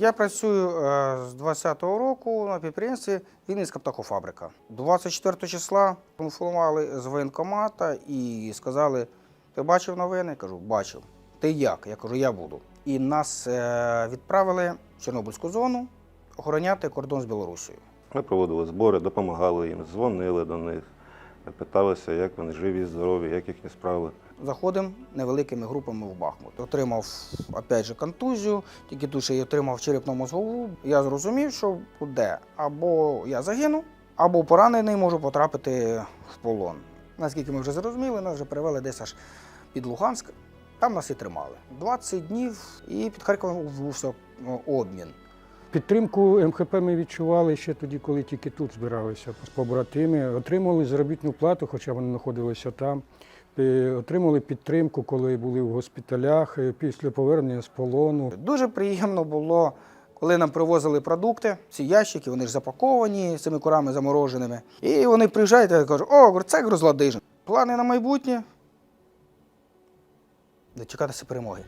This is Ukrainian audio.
Я працюю е, з 20-го року на підприємстві Вінницька птахофабрика. 24 числа телефонували з воєнкомата і сказали: ти бачив новини? Я кажу, бачив. Ти як? Я кажу, я буду. І нас е, відправили в Чорнобильську зону охороняти кордон з Білорусією. Ми проводили збори, допомагали їм, дзвонили до них, питалися, як вони живі, здорові, як їхні справи. Заходимо невеликими групами в Бахмут. Отримав опять же контузію, тільки ще й отримав черепно мозгову. Я зрозумів, що буде або я загину, або поранений можу потрапити в полон. Наскільки ми вже зрозуміли, нас вже перевели десь аж під Луганськ. Там нас і тримали. 20 днів і під Харковом відбувся ну, обмін. Підтримку МХП ми відчували ще тоді, коли тільки тут збиралися з побратими. Отримували заробітну плату, хоча вони знаходилися там. Е, Отримали підтримку, коли були в госпіталях е, після повернення з полону. Дуже приємно було, коли нам привозили продукти, ці ящики, вони ж запаковані цими курами замороженими. І вони приїжджають і кажуть, о, це розладижин. Плани на майбутнє. Дочекатися перемоги.